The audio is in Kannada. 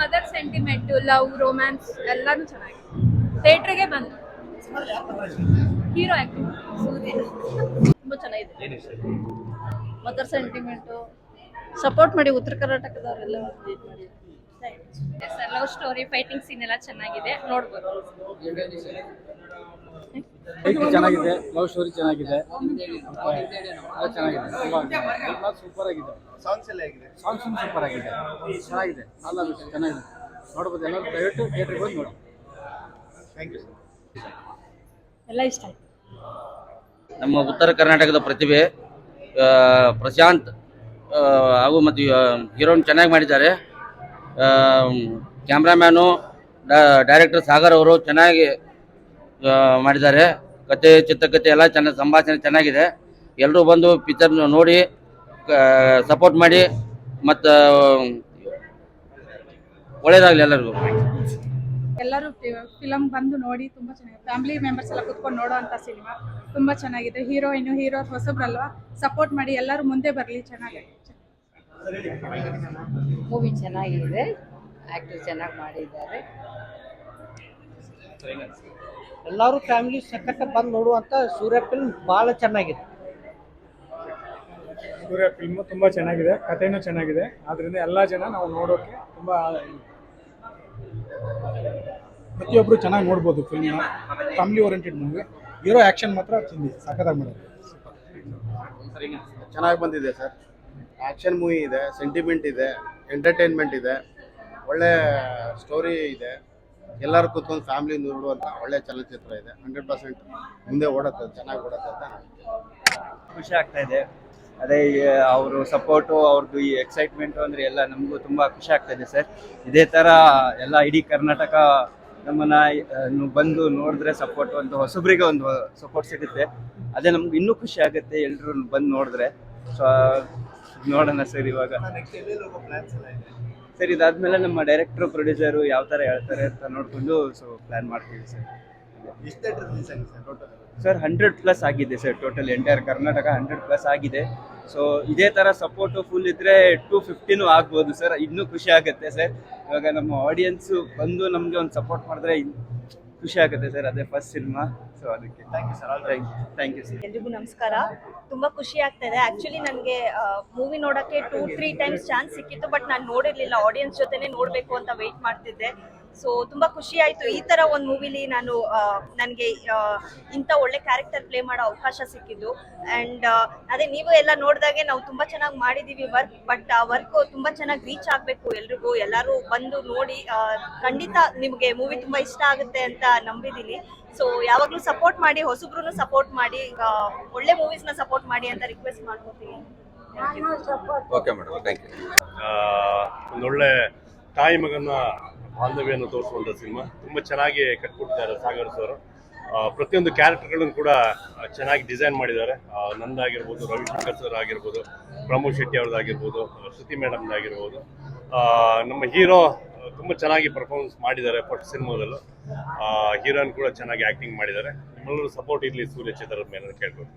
ಮದರ್ ಸೆಂಟಿಮೆಂಟ್ ಲವ್ ರೋಮ್ಯಾನ್ಸ್ ಎಲ್ಲಾನು ಚೆನ್ನಾಗಿದೆ. ಥಿಯೇಟ್ರಿಗೆ ಬಂದು ಹೀರೋ ಆಕ್ಟಿಂಗ್ ತುಂಬಾ ಚೆನ್ನಾಗಿದೆ. ಮದರ್ ಸೆಂಟಿಮೆಂಟ್ ಸಪೋರ್ಟ್ ಮಾಡಿ ಉತ್ತರ ಕರ್ನಾಟಕದವರೆಲ್ಲ ಲವ್ ಸ್ಟೋರಿ ಫೈಟಿಂಗ್ ಸೀನ್ ಎಲ್ಲ ಚೆನ್ನಾಗಿದೆ. ನೋಡ್ಬೋದು. ಚೆನ್ನಾಗಿದೆ ಲವ್ ಸ್ಟೋರಿ ಚೆನ್ನಾಗಿದೆ ಚೆನ್ನಾಗಿದೆ. ತುಂಬ ಸೂಪರ್ ಆಗಿದೆ. ಸಾಂಗ್ಸ್ ಎಲ್ಲ ಹೇಗಿದೆ? ಸಾಂಗ್ಸ್ ಸೂಪರ್ ಆಗಿದೆ. ಚೆನ್ನಾಗಿದೆ. ಅಲ್ಲ ಚೆನ್ನಾಗಿದೆ. ನೋಡ್ಬೋದು ಎಲ್ಲರೂ ದಯವಿಟ್ಟು ಥಿಯೇಟ್ರಿಗೆ ಹೋಗಿ ನೋಡಿ. ಥ್ಯಾಂಕ್ ಯು ಸರ್ ಎಲ್ಲ ಇಷ್ಟ ಆಯ್ತು. ನಮ್ಮ ಉತ್ತರ ಕರ್ನಾಟಕದ ಪ್ರತಿಭೆ ಪ್ರಶಾಂತ್ ಹಾಗೂ ಮತ್ತು ಹೀರೋನ್ ಚೆನ್ನಾಗಿ ಮಾಡಿದ್ದಾರೆ. ಕ್ಯಾಮ್ರಾಮ್ಯಾನು ಡೈರೆಕ್ಟರ್ ಸಾಗರ್ ಅವರು ಚೆನ್ನಾಗಿ ಮಾಡಿದ್ದಾರೆ. ಕತೆ ಚಿತ್ರಕಥೆ ಎಲ್ಲ ಚೆನ್ನಾಗಿ ಸಂಭಾಷಣೆ ಚೆನ್ನಾಗಿದೆ. ಎಲ್ಲರೂ ಬಂದು ಪಿಕ್ಚರ್ ನೋಡಿ ಸಪೋರ್ಟ್ ಮಾಡಿ ಮತ್ತು ಒಳ್ಳೇದಾಗಲಿ ಎಲ್ಲರಿಗೂ. ಎಲ್ಲರೂ ಫಿಲಮ್ ಬಂದು ನೋಡಿ ತುಂಬಾ ಚೆನ್ನಾಗಿದೆ. ಫ್ಯಾಮಿಲಿ ಮೆಂಬರ್ಸ್ ಎಲ್ಲ ಕುತ್ಕೊಂಡು ನೋಡೋವಂಥ ಸಿನಿಮಾ ತುಂಬಾ ಚೆನ್ನಾಗಿದೆ. Heroine hero ಹೊಸಬ್ರಲ್ವಾ? ಸಪೋರ್ಟ್ ಮಾಡಿ ಎಲ್ಲರೂ ಮುಂದೆ ಬರಲಿ ಚೆನ್ನಾಗಿದೆ ಮೂವಿ ಚೆನ್ನಾಗಿದೆ. ಆ್ಯಕ್ಟರ್ ಚೆನ್ನಾಗಿ ಮಾಡಿದ್ದಾರೆ. ಎಲ್ಲರೂ ಫ್ಯಾಮಿಲಿ ಸಖತ್ ಬಂದು ನೋಡುವಂತ ಸೂರ್ಯ ಫಿಲ್ಮ್ ಭಾಳ ಚೆನ್ನಾಗಿದೆ. ಸೂರ್ಯ ಫಿಲ್ಮ್ ತುಂಬ ಚೆನ್ನಾಗಿದೆ ಕಥೆನೂ ಚೆನ್ನಾಗಿದೆ. ಆದ್ರಿಂದ ಎಲ್ಲ ಜನ ನಾವು ನೋಡೋಕೆ ತುಂಬ ಪ್ರತಿಯೊಬ್ಬರು ಚೆನ್ನಾಗಿ ನೋಡ್ಬೋದು ಫಿಲ್ಮ್ ಫ್ಯಾಮಿಲಿ ಓರಿಯೆಂಟೆಡ್ ಮೂವಿ ಇರೋ ಆ್ಯಕ್ಷನ್ ಮಾತ್ರ ಚಿಂದಿ ಸಖತ್ತಾಗಿ ಮಾಡೋದು ಚೆನ್ನಾಗಿ ಬಂದಿದೆ ಸರ್. ಆ್ಯಕ್ಷನ್ ಮೂವಿ ಇದೆ ಸೆಂಟಿಮೆಂಟ್ ಇದೆ ಎಂಟರ್ಟೈನ್ಮೆಂಟ್ ಇದೆ ಒಳ್ಳೆ ಸ್ಟೋರಿ ಇದೆ. ಎಲ್ಲರೂ ಕೂತ್ಕೊಂಡು ಫ್ಯಾಮಿಲಿ ನೋಡುವಂತ ಒಳ್ಳೆ ಚಲನಚಿತ್ರ ಇದೆ. ಹಂಡ್ರೆಡ್ ಪರ್ಸೆಂಟ್ ಮುಂದೆ ಓಡತ್ತೆ ಚೆನ್ನಾಗಿ ಓಡತ್ತೆ ಅಂತ ಖುಷಿ ಆಗ್ತಾ ಇದೆ. ಅದೇ ಅವರು ಸಪೋರ್ಟು ಅವ್ರದ್ದು ಈ ಎಕ್ಸೈಟ್ಮೆಂಟು ಅಂದರೆ ಎಲ್ಲ ನಮಗೂ ತುಂಬ ಖುಷಿ ಆಗ್ತಾ ಇದೆ ಸರ್. ಇದೇ ಥರ ಎಲ್ಲ ಇಡೀ ಕರ್ನಾಟಕ ನಮ್ಮನ್ನ ಬಂದು ನೋಡಿದ್ರೆ ಸಪೋರ್ಟ್ ಒಂದು ಹೊಸಬ್ರಿಗೆ ಒಂದು ಸಪೋರ್ಟ್ ಸಿಗುತ್ತೆ. ಅದೇ ನಮ್ಗೆ ಇನ್ನೂ ಖುಷಿ ಆಗುತ್ತೆ ಎಲ್ಲರೂ ಬಂದು ನೋಡಿದ್ರೆ. ಸೊ ನೋಡೋಣ ಸರ್ ಇವಾಗ. ಸರ್ ಇದಾದ್ಮೇಲೆ ನಮ್ಮ ಡೈರೆಕ್ಟರ್ ಪ್ರೊಡ್ಯೂಸರ್ ಯಾವ ತರ ಹೇಳ್ತಾರೆ ಅಂತ ನೋಡ್ಕೊಂಡು ಸೊ ಪ್ಲ್ಯಾನ್ ಮಾಡ್ತೀವಿ ಸರ್. ಎಷ್ಟು sir total sir hundred plus ಆಗಿದೆ sir total entire Karnataka hundred plus ಆಗಿದೆ. ಸೊ ಇದೇ ತರ ಸಪೋರ್ಟ್ ಫುಲ್ ಇದ್ರೆ ಟೂ ಫಿಫ್ಟಿನೂ ಆಗ್ಬೋದು ಸರ್ ಇನ್ನೂ ಖುಷಿ ಆಗುತ್ತೆ ಸರ್. ಇವಾಗ ನಮ್ಮ ಆಡಿಯನ್ಸು ಬಂದು ನಮಗೆ ಒಂದು ಸಪೋರ್ಟ್ ಮಾಡಿದ್ರೆ ಖುಷಿ ಆಗುತ್ತೆ ಸರ್, ಅದೇ ಫಸ್ಟ್ ಸಿನಿಮಾ ಸೊ ಅದಕ್ಕೆ thank you sir thank you thank you sir ಎಲ್ರಿಗೂ ನಮಸ್ಕಾರ. ತುಂಬಾ ಖುಷಿ ಆಗ್ತಾ ಇದೆ. ಆಕ್ಚುಲಿ ನನಗೆ ಮೂವಿ ನೋಡಕ್ಕೆ ಟೂ ತ್ರೀ ಟೈಮ್ಸ್ ಚಾನ್ಸ್ ಸಿಕ್ಕಿತ್ತು ಬಟ್ ನಾನು ನೋಡಿರ್ಲಿಲ್ಲ. ಆಡಿಯನ್ಸ್ ಜೊತೆನೆ ನೋಡಬೇಕು ಅಂತ ವೆಯ್ಟ್ ಮಾಡ್ತಿದ್ದೆ. ಸೊ ತುಂಬಾ ಖುಷಿ ಆಯ್ತು. ಈ ತರ ಒಂದು ಮೂವಿಲಿ ನಾನು ನನಗೆ ಇಂಥ ಒಳ್ಳೆ ಕ್ಯಾರೆಕ್ಟರ್ ಪ್ಲೇ ಮಾಡೋ ಅವಕಾಶ ಸಿಕ್ಕಿದ್ದು. ಅಂಡ್ ಅದೇ ನೀವು ಎಲ್ಲ ನೋಡಿದಾಗೆ ನಾವು ತುಂಬಾ ಚೆನ್ನಾಗಿ ಮಾಡಿದೀವಿ ವರ್ಕ್ ಬಟ್ ಆ ವರ್ಕ್ ತುಂಬಾ ಚೆನ್ನಾಗಿ ರೀಚ್ ಆಗಬೇಕು ಎಲ್ರಿಗೂ. ಎಲ್ಲರೂ ಬಂದು ನೋಡಿ ಆ, ಖಂಡಿತ ನಿಮಗೆ ಮೂವಿ ತುಂಬಾ ಇಷ್ಟ ಆಗುತ್ತೆ ಅಂತ ನಂಬಿದ್ದೀನಿ ಸೊ ಯಾವಾಗಲೂ ಸಪೋರ್ಟ್ ಮಾಡಿ ಹೊಸಬ್ರು ಸಪೋರ್ಟ್ ಮಾಡಿ ಒಳ್ಳೆ ಮೂವೀಸ್ನ ಸಪೋರ್ಟ್ ಮಾಡಿ ಅಂತ ರಿಕ್ವೆಸ್ಟ್ ಮಾಡ್ಕೊತೀನಿ. ಓಕೆ ಮೇಡಮ್ ಥ್ಯಾಂಕ್ ಯು ಒಂದೊಳ್ಳೆ ತಾಯಿ ಮಗನ ಬಾಂಧವ್ಯವನ್ನು ತೋರಿಸುವಂಥ ಸಿನಿಮಾ. ತುಂಬ ಚೆನ್ನಾಗಿ ಕಟ್ಕೊಟ್ಟಿದ್ದಾರೆ ಸಾಗರ್ ಸರ್. ಪ್ರತಿಯೊಂದು ಕ್ಯಾರೆಕ್ಟರ್ಗಳನ್ನು ಕೂಡ ಚೆನ್ನಾಗಿ ಡಿಸೈನ್ ಮಾಡಿದ್ದಾರೆ. ನಂದಾಗಿರ್ಬೋದು, ರವಿಶಂಕರ್ ಸರ್ ಆಗಿರ್ಬೋದು, ಪ್ರಮೋದ್ ಶೆಟ್ಟಿ ಅವ್ರದ್ದಾಗಿರ್ಬೋದು, ಶ್ರುತಿ ಮೇಡಮ್ದಾಗಿರ್ಬೋದು ನಮ್ಮ ಹೀರೋ ತುಂಬ ಚೆನ್ನಾಗಿ ಪರ್ಫಾರ್ಮೆನ್ಸ್ ಮಾಡಿದ್ದಾರೆ ಫಸ್ಟ್ ಸಿನಿಮಾದಲ್ಲೂ. ಹೀರೋಯಿನ್ ಕೂಡ ಚೆನ್ನಾಗಿ ಆ್ಯಕ್ಟಿಂಗ್ ಮಾಡಿದ್ದಾರೆ. ನಿಮ್ಮೆಲ್ಲರೂ ಸಪೋರ್ಟ್ ಇರಲಿ ಸೂರ್ಯ ಚಿತ್ರದ ಮೇಲೆ ಕೇಳ್ಬೋದು.